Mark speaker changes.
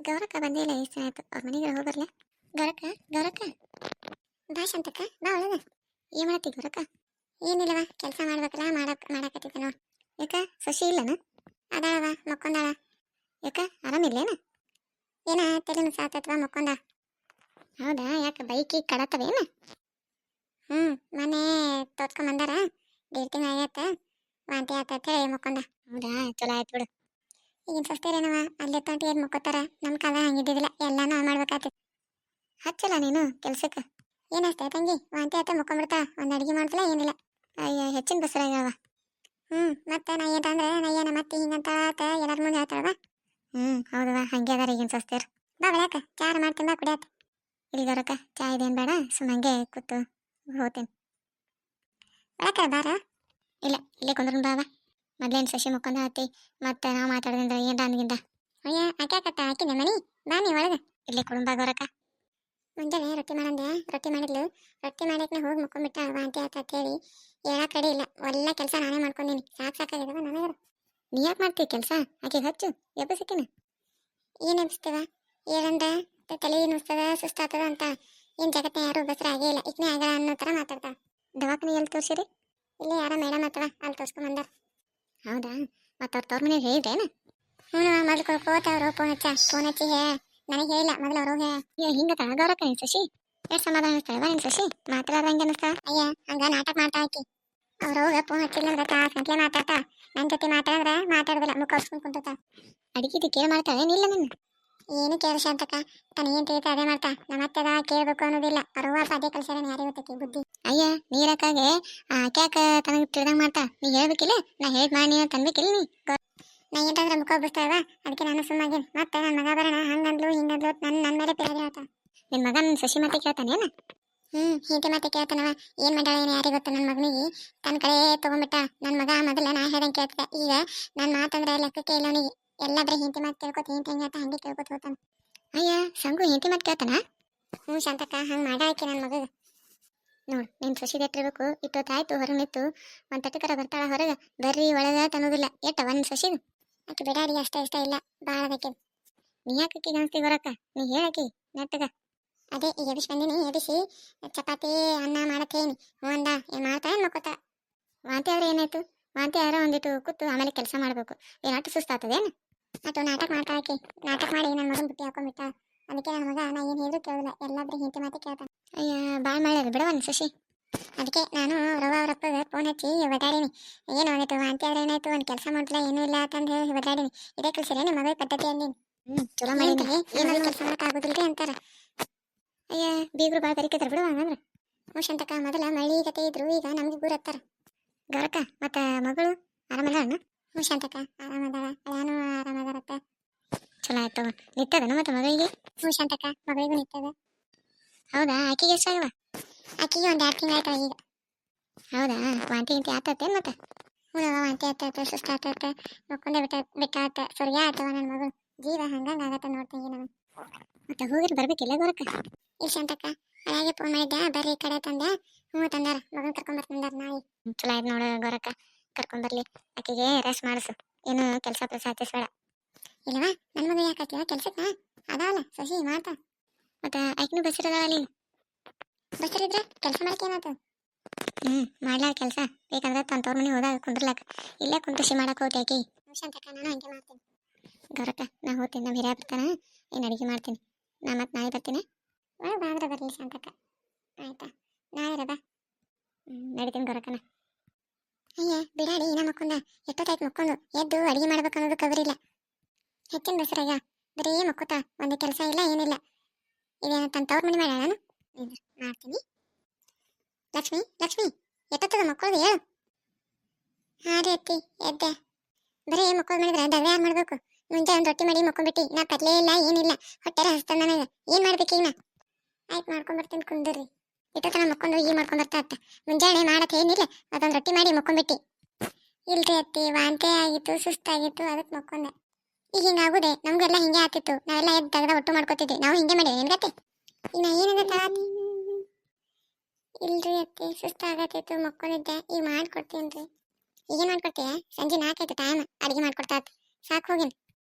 Speaker 1: ಗೌರಕ್ಕ ಬಂದಿಲ್ಲ ಎಷ್ಟು ಆಯ್ತು. ಅವ್ರ ಮನೆಗೆ ಹೋಗಿ ಬರ್ಲೆ. ಗೌರಕ್ಕ ಗೌರಕ್ಕ. ಬಾ ಶಾಂತಕ್ಕ, ಬಾ ಒಳಗ. ಏನ್ ಮಾಡತ್ತಿ ಗೌರಕ್ಕ? ಏನಿಲ್ಲವ, ಕೆಲಸ ಮಾಡ್ಬೇಕಲ್ಲ, ಮಾಡಕ್, ಮಾಡಕತ್ತಿದ್ದೆ ನೋಡ್. ಯಾಕ, ಸಸಿ ಇಲ್ಲನ? ಅದಾಳವ, ಮಕ್ಕೊಂದಾಳ. ಯಾಕ ಆರಾಮಿಲ್ಲೇನ ಏನ ತಲೆನ ಸಾತತ್ವ ಮಕ್ಕೊಂದ? ಹೌದಾ, ಯಾಕ ಬೈಕಿ ಕಡತವೇನ ಹ್ಮ್, ಮನೆ ತೋತ್ಕೊಂಡ್ ಬಂದಾರ. ದೇಡ್ ತಿಂಗಳ ಆಗತ್ತ ವಾಂತಿ ಆತತ್ ಮಕ್ಕೊಂದ. ಹೌದಾ, ಚಲೋ ಆಯ್ತು ಬಿಡು. ಈಗಿನ ಸಸ್ತೇರೇನವ ಅಲ್ಲಿ ತೊಂಟಿ ಏನು ಮುಕ್ಕೋತಾರ? ನಮ್ಮ ಕಾಲ ಹಂಗಿದ್ದಿದ್ದಿಲ್ಲ ಎಲ್ಲಾನು ಮಾಡ್ಬೇಕಾಗ್ತದೆ ಹಚ್ಚಲ್ಲ ನೀನು ಕೆಲ್ಸಕ್ಕೆ? ಏನಷ್ಟೇ ತಂಗಿ? ವಾಂತಿ ಆತ ಮುಕ್ಕೊಂಡ್ಬಿಡ್ತಾ? ಒಂದು ಅಡಿಗೆ ಮಾಡ್ತಲ್ಲ? ಏನಿಲ್ಲ. ಅಯ್ಯೋ, ಹೆಚ್ಚಿನ ಬಸರಾಗ್ಯಾವ ಹ್ಞೂ ಮತ್ತೆ ನಾ ಏನಂದ್ರೆ ನಾ ಏನ ಮತ್ತೆ ಹಿಂಗಂತ ಆತ ಎಲ್ಲರ ಮುಂದೆ ಹೇಳ್ತಾಳವ ಹ್ಞೂ ಹೌದವ. ಹಂಗೆ ಅದಾರ ಈಗಿನ ಸಸ್ತಿಯರ್ ಬಾ ಬೆಳಕ ಚಾರ ಮಾಡ್ತೀನಿ. ಬಾ ಕುಡಿಯಾತ ಇಲ್ಲಿ ಗರಕ ಚಾ ಇದೇನು ಬೇಡ. ಸುಮ್ಮ ಹಂಗೆ ಕೂತು ಹೋಗ್ತೀನಿ ಬೆಳಕ ಬಾರ? ಇಲ್ಲ, ಇಲ್ಲೇ ಕುಂದ್ರ ಬಾವ ಮೊದ್ಲೇನ್ ಸಸಿ ಮುಕ್ಕೊಂದ ಆತಿ, ಮತ್ತೆ ನಾವು ಮಾತಾಡೋದಂದ್ರೆ ಏನ್ರ ಅಂದ್ಗಿಂದ ಅಯ್ಯ ಆಕ್ಯಾಕತ್ತ ಹಾಕಿದ್ದೆ ಮನಿ? ಬಾ ನೀ ಒಳಗೆ. ಇಲ್ಲಿ ಕುಡುಂಬ ಗೌರಕ್ಕ ಮುಂಜಾನೆ ರೊಟ್ಟಿ ಮಾಡಂದೆ, ರೊಟ್ಟಿ ಮಾಡಿದ್ಲು. ರೊಟ್ಟಿ ಮಾಡಕ್ಕೆ ಹೋಗಿ ಮುಕ್ಕೊಂಡ್ಬಿಟ್ಟ ವಾಂತಿ ಆತ ಅಂತ ಹೇಳಿ ಹೇಳಕ್ ಕಡೆ ಇಲ್ಲ. ಎಲ್ಲ ಕೆಲಸ ನಾನೇ ಮಾಡ್ಕೊಂಡೀನಿ. ಸಾಕು ಸಾಕಾಗಿದವ ನನಗರ. ನೀ ಯಾಕೆ ಮಾಡ್ತೀವಿ ಕೆಲಸ? ಆಕೆ ಹಚ್ಚು ಎಬ್ಬಸಿಕಿನ ಏನು ಎಬ್ಸ್ತೇವ ಏನಂದ? ತಲೆ ನುಸ್ತದ ಸುಸ್ತಾತದ ಅಂತ? ಏನ್ ಜಗತ್ತಿನ ಯಾರು ಬಸರ ಆಗೇ ಇಲ್ಲ. ಇಕ್ನೇ ಆಗಲ್ಲ ಅನ್ನೋ ಥರ ಮಾತಾಡ್ತಾಳ. ದವಾಖಾನೆ ಎಲ್ಲಿ ತೋರ್ಸಿರಿ ಇಲ್ಲಿ ಯಾರ ಮೇಡಮ್ ಅಥವಾ ಅಲ್ಲಿ ತೋರ್ಸ್ಕೊಂಡ್ ಬಂದಾರ. ಹೌದಾ? ಮತ್ತೆ ಅವ್ರ ತವ್ರ ಮನೆಗೆ ಹೇಳಿದ್ರೇನು ಹ್ಞೂ ಮೊದಲು ಕೋತ ಅವರು, ಫೋನ್ ಹಚ್ಚ, ಫೋನ್ ಹಚ್ಚಿ ಹೇ, ನನಗೆ ಹೇಳಿಲ್ಲ. ಮೊದಲು ಅವ್ರು ಹೇ. ಹಿಂಗ ತಳಗವ್ರಕ್ಕ ನಿನ್ ಶಶಿ. ಎಷ್ಟು ಸಮಾಧಾನ ಅನಿಸ್ತಾಳವ ನಿನ್ ಶಶಿ. ಮಾತಾಡೋದಂಗೆ ಅನಿಸ್ತಾಳ ಅಯ್ಯ, ಹಂಗ ನಾಟಕ ಮಾಡ್ತಾ ಹಾಕಿ ಅವ್ರು ಹೋಗ ಫೋನ್ ಹಚ್ಚಿಲ್ಲ ಅಂದ್ರೆ ತಾಸ್ ಗಂಟ್ಲೆ ಮಾತಾಡ್ತಾ? ನನ್ನ ಜೊತೆ ಮಾತಾಡಿದ್ರೆ ಮಾತಾಡೋದಿಲ್ಲ, ಮುಖ ಹೊಡ್ಸ್ಕೊಂಡ್ ಕುಂತ ಅಡಿಗೆ ಕೇಳಿ ಮಾಡ್ತಾಳೆ ಏನಿಲ್ಲ ನನ್ನ ಏನು ಕೇಳಿಸ ಶಾಂತಕ ತನ ಏನ್ ತಿಳಿತ ಅದೇ ಮಾಡ್ತಾ. ನಮ್ಮ ಅತ್ತೆದ ಕೇಳ್ಬೇಕು ಅನ್ನೋದಿಲ್ಲ. ಅರುವಾ ಅದೇ ಕಲ್ಸ್ಯಾರ ಯಾರಿಗೆ ಗೊತ್ತೈತಿ ಬುದ್ಧಿ? ಅಯ್ಯ ನೀರಕ್ಕಾಗೆ ಕ್ಯಾಕ ತನಗೆ ತಿಳಿದಂಗ್ ಮಾಡ್ತಾ. ನೀ ಹೇಳ್ಬೇಕಿಲ್ಲ? ನಾ ಹೇಳ್ ಮಾಡಿ ಅಂತ ಅನ್ಬೇಕಿಲ್ಲ ನೀ? ನಾ ಏನಾದ್ರೆ ಮುಖ ಬಿಡ್ತಾವ ಅದಕ್ಕೆ ನಾನು ಸುಮ್ಮಾಗಿ ಮತ್ತೆ ನನ್ನ ಮಗ ಬರೋಣ ಹಂಗಂದ್ಲು ಹಿಂಗಂದ್ಲು ನನ್ನ ನನ್ನ ಮೇಲೆ ಪ್ರೇರಣೆ ಆತ ನಿನ್ ಮಗ ನನ್ನ ಶಶಿ ಮತ್ತೆ ಕೇಳ್ತಾನೇನ ಹ್ಮ್ ಹೀಗೆ ಮತ್ತೆ ಕೇಳ್ತಾನವ. ಏನ್ ಮಾಡ್ಯಾಳ ಏನು ಯಾರಿಗೆ ಗೊತ್ತ ನನ್ನ ಮಗನಿಗೆ? ತನ್ನ ಕಡೆ ತಗೊಂಡ್ಬಿಟ್ಟ. ನನ್ನ ಮಗ ಮೊದಲ ನಾ ಹೇಳ್ದಂಗೆ ಕೇಳ್ತಿದ್ದ. ಈಗ ನನ್ನ ಮಾತಂದ್ರೆ ಲೆಕ್ಕಕ್ಕೆ ಇಲ್ಲ ಅವನಿಗೆ. ಎಲ್ಲ ಬರೀ ಹಿಂತಿ ಮಾತು ಕೇಳ್ಕೊತ ಹಿಂತಿ ಹೆಂಗೆ ಹಂಗೆ ಕೇಳ್ಕೊತ ಹೋತಾನ. ಅಯ್ಯ, ಸಂಗು ಹಿಂತಿ ಮಾತು ಕೇಳ್ತಾನ? ಹ್ಞೂ ಶಾಂತಕ್ಕ, ಹಂಗೆ ಮಾಡಾಕಿ ನನ್ನ ಮಗ ನೋಡು, ನಿನ್ ಸೊಸಿದ ಎತ್ತಿರ್ಬೇಕು ಇಟ್ಟೊತ್ತಾಯ್ತು ಹೊರಗೆ ನಿಂತು ಒಂದ್ ತಟ್ಟಕರ ಬರ್ತಾಳ ಹೊರಗೆ ಬರ್ರಿ ಒಳಗೆ ತನ್ನೋದಿಲ್ಲ ಎಟ್ಟ ಒಂದ್ ಸೊಸಿದು? ಆಕೆ ಬಿಡಾರಿ ಅಷ್ಟ ಇಷ್ಟ ಇಲ್ಲ ಭಾಳ ನೀ ಯಾಕೆ ಅನ್ಸ್ತಿ ಬರಕ್ಕ? ನೀ ಹೇಳಾಕಿ ನೆಟ್ಟಗ. ಅದೇ ಈಗ ಎಬಿಸಿ ಬಂದಿನಿ ಎಬಿಸಿ ಚಪಾತಿ, ಅನ್ನ ಮಾಡತ್ತೇನಿ. ಹ್ಞೂ ಅಂದ ಏನು ಮಾಡ್ತಾ ಏನು ಮಕ್ಕೋತ? ವಾಂತಿ ಆದ್ರೆ ಏನಾಯ್ತು? ವಾಂತಿ ಆದ್ರೆ ಒಂದಿಟ್ಟು ಕೂತು ಆಮೇಲೆ ಕೆಲಸ ಮಾಡ್ಬೇಕು. ಏನಾಟ ಸುಸ್ತಾತದೇನು? ಆಟು ನಾಟಕ ಮಾಡ್ತಾ ಆಕಿ ನಾಟಕ ಮಾಡಿ ನನ್ನ ಮಗನ ಬುಟ್ಟಿ ಹಾಕೊಂಡ್ಬಿಟ್ಟ. ಅದಕ್ಕೆ ನನ್ನ ಮಗ ನಾ ಏನು ಹೇಳಿದ್ರು ಕೇಳಿಲ್ಲ ಎಲ್ಲಾದ್ರೂ ಹಿಂತೆ ಮಾತೆ ಕೇಳ್ತಾನೆ. ಅಯ್ಯ ಭಾಳ ಮಾಡ್ಯಾರ ಬಿಡವನ್ ಶಶಿ. ಅದಕ್ಕೆ ನಾನು ರವ ಅವ್ರ ಅಪ್ಪಗೆ ಫೋನ್ ಹಚ್ಚಿ ಒದಾಡೀನಿ ಏನು ಆಗೈತು ವಾಂತಿ ಆದ್ರೆ ಏನಾಯ್ತು? ಒಂದು ಕೆಲಸ ಮಾಡ್ತಿಲ್ಲ ಏನೂ ಇಲ್ಲ ಅಂತಂದು ಹೇಳಿ ಒದಾಡೀನಿ ಇದೇ ಕಲ್ಸಿರೇನು ಮಗಳ ಪದ್ಧತಿ ಅಂದೀನಿ. ಹ್ಞೂ ಚಲೋ ಮಾಡಿದ್ರಿ ಏನು ಕೆಲಸ ಮಾಡಕ್ ಅಂತಾರೆ. ಅಯ್ಯ ಬೀಗರು ಭಾಳ ಬರಿಕೈತಾರ ಬಿಡುವ ಹಂಗಂದ್ರೆ. ಹ್ಞೂ ಶಾಂತಕ್ಕ ಮೊದಲ ಮಳಿ ಕತೆ ಇದ್ರು ಈಗ ನಮ್ಗೆ ಗುರು ಹತ್ತಾರ ಗೌರಕ್ಕ ಮತ್ತು ಮಗಳು ಆರಾಮದಾಳಣ್ಣ ಹ್ಞೂ ಶಾಂತಕ್ಕ ಆರಾಮದಾಳ ನಾನು ಆರಾಮದಾರತ್ತ ಚಲೋ ಆಯ್ತು. ನಿತ್ತದನ ಮತ್ತೆ ಮಗಳಿಗೆ? ಹ್ಞೂ ಶಾಂತಕ್ಕ ಮಗಳಿಗೂ ನಿತ್ತದ ಹೌದಾ? ಆಕಿಗೆ ಎಷ್ಟಾಗವ ಆಕಿಗೆ ಒಂದು ಎರಡು ತಿಂಗಳು ಆಯ್ತವ ಈಗ. ಹೌದಾ? ವಾಂತಿ ಗಿಂತಿ ಆತತ್ತೆ ಮತ್ತೆ? ಹ್ಞೂ ವಾಂತಿ ಆತತ್ತ ಸುಸ್ತ ಆತತ್ತ ನೋಡ್ಕೊಂಡೆ ಬಿಟ್ಟ ಬಿಟ್ಟಾತ ಆತವ ನನ್ನ ಮಗಳು. ಜೀವ ಹಂಗಂಗೆ ಆಗತ್ತ ನೋಡ್ತೀನಿ ನಾನು ಮತ್ತೆ ಹೋಗಿರ್ ಬರ್ಬೇಕಿಲ್ಲ ಗೋರಕ್ಕ ಇಲ್ಲ ಶಾಂತಕ್ಕ ಮನೆಗೆ ಫೋನ್ ಮಾಡಿದ್ದೆ ಬರ್ರಿ ಈ ಕಡೆ ತಂದೆ ಹ್ಞೂ ತಂದಾರ. ಮಗನ ಕರ್ಕೊಂಡ್ ಬರ್ತಂದಾರ ನಾಯಿ ಚಲೋ ಆಯ್ತು ನೋಡು ಗೊರಕ್ಕ ಕರ್ಕೊಂಡ್ ಬರ್ಲಿ. ಆಕೆಗೆ ರೆಸ್ಟ್ ಮಾಡಿಸು. ಏನು ಕೆಲಸ ಪ್ರಸ ಹತ್ತಿಸ್ಬೇಡ ಇಲ್ಲವಾ? ನನ್ನ ಮಗ ಯಾಕೆ ಹಾಕಿವ ಕೆಲ್ಸಕ್ಕ? ಅದಾವಲ್ಲ ಸಸಿ ಮಾಡ್ತಾ. ಮತ್ತೆ ಆಕಿನೂ ಬಸಿರದ ಅಲ್ಲಿ? ಬಸಿರಿದ್ರೆ ಕೆಲಸ ಮಾಡಕ್ಕೆ ಏನಾಯ್ತು ಹ್ಮ್ ಮಾಡ್ಲಾ ಕೆಲಸ. ಬೇಕಂದ್ರೆ ತನ್ನ ತೋರ್ ಮನೆ ಹೋದಾಗ ಕುಂದ್ರಲಾಕ ಇಲ್ಲೇ ಕುಂತುಷಿ ಮಾಡಕ್ ಹೋಗ್ತಿ ಆಕಿ. ನಾನು ಹಂಗೆ ಮಾಡ್ತೀನಿ. ಗೌರಕ್ಕ ನಾ ಹೋಗ್ತೀನಿ. ನಮ್ಮ ಹಿರಿಯ ಬರ್ತಾನ? ಏನು ಅಡಿಗೆ ಮಾಡ್ತೀನಿ? ನಾ ಮತ್ತೆ ನಾಳೆ ಬರ್ತೀನಿ. ಒಳಗೆ ಬಾಂದ್ರೆ ಬರಲಿ ಶಾಂತಕ್ಕ. ಆಯ್ತಾ? ನಾಳೆ ರದ ಹ್ಮ್ ನಡಿತೀನಿ ಗೌರಕ್ಕನ. ಅಯ್ಯ, ಬಿಡಾಡಿ ಇನ್ನ ಮಕ್ಕೊಂದ ಎಷ್ಟೊತ್ತಾಯ್ತು ಮಕ್ಕೊಂಡು ಎದ್ದು ಅಡಿಗೆ ಮಾಡ್ಬೇಕು ಅನ್ನೋದು ಕವರಿಲ್ಲ. ಹೆಚ್ಚಿನ ಬಸರಾಗ ಬರೀ ಮಕ್ಕೋತ, ಒಂದು ಕೆಲಸ ಇಲ್ಲ ಏನಿಲ್ಲ ಇದೇನು ತನ್ನ ತವ್ರ ಮನೆ ಮಾಡ ನಾನು ಮಾಡ್ತೀನಿ. ಲಕ್ಷ್ಮಿ ಲಕ್ಷ್ಮಿ ಎಷ್ಟೊತ್ತದ ಮಕ್ಕಳದು ಹೇಳು. ಹಾಂ ರೀ ಅತ್ತಿ, ಎದ್ದೆ. ಬರೀ ಮಕ್ಕಳು ಮಾಡಿದ್ರೆ ದವೆ ಯಾರು ಮಾಡ್ಬೇಕು. ಮುಂಜಾನೆ ಒಂದು ರೊಟ್ಟಿ ಮಾಡಿ ಮಕ್ಕೊಂಡ್ಬಿಟ್ಟು ನಾ ಕತ್ಲೇ ಇಲ್ಲ ಏನಿಲ್ಲ ಹೊಟ್ಟೆ ಹಸ್ತ ನನಗೆ ಏನು ಮಾಡ್ಬೇಕು ಈಗ ಆಯ್ತು ಮಾಡ್ಕೊಂಡ್ಬರ್ತೀನಿ ಕುಂದ್ರಿ. ಇಟ್ಟತನ ಮಕ್ಕೊಂಡು ಈ ಮಾಡ್ಕೊಂಡು ಬರ್ತಾ ಅತ್ತ ಮುಂಜಾನೆ ಮಾಡಕ್ಕೆ ಏನಿಲ್ಲ, ಅದೊಂದು ರೊಟ್ಟಿ ಮಾಡಿ ಮಕ್ಕೊಂಡ್ಬಿಟ್ಟು. ಇಲ್ರಿ ಅತ್ತಿ, ವಾಂತಿ ಆಗಿತ್ತು, ಸುಸ್ತಾಗಿತ್ತು, ಅದಕ್ಕೆ ಮಕ್ಕೊಂಡೆ. ಈಗ ಹಿಂಗಾಗುದೆ ನಮ್ಗೆಲ್ಲ ಹಿಂಗೆ ಆಗ್ತಿತ್ತು. ನಾವೆಲ್ಲ ಎದ್ದು ತೆಗೆದ ಒಟ್ಟು ಮಾಡ್ಕೊತಿದ್ವಿ. ನಾವು ಹಿಂಗೆ ಮಾಡಿ ಏನ್ ಗತಿ? ಈಗ ನಾ ಏನಾಗತ್ತ ಇಲ್ರಿ ಅತ್ತಿ, ಸುಸ್ತಾಗತ್ತಿತ್ತು, ಮಕ್ಕೊಂಡಿದ್ದೆ. ಈಗ ಮಾಡ್ಕೊಡ್ತೀನಿ ರೀ ಈಗ ಮಾಡ್ಕೊಡ್ತೀಯ? ಸಂಜೆ ನಾಲ್ಕಾಯ್ತು ಟೈಮ್ ಅಡುಗೆ ಮಾಡ್ಕೊಡ್ತಾ ಸಾಕು ಹೋಗಿನ್.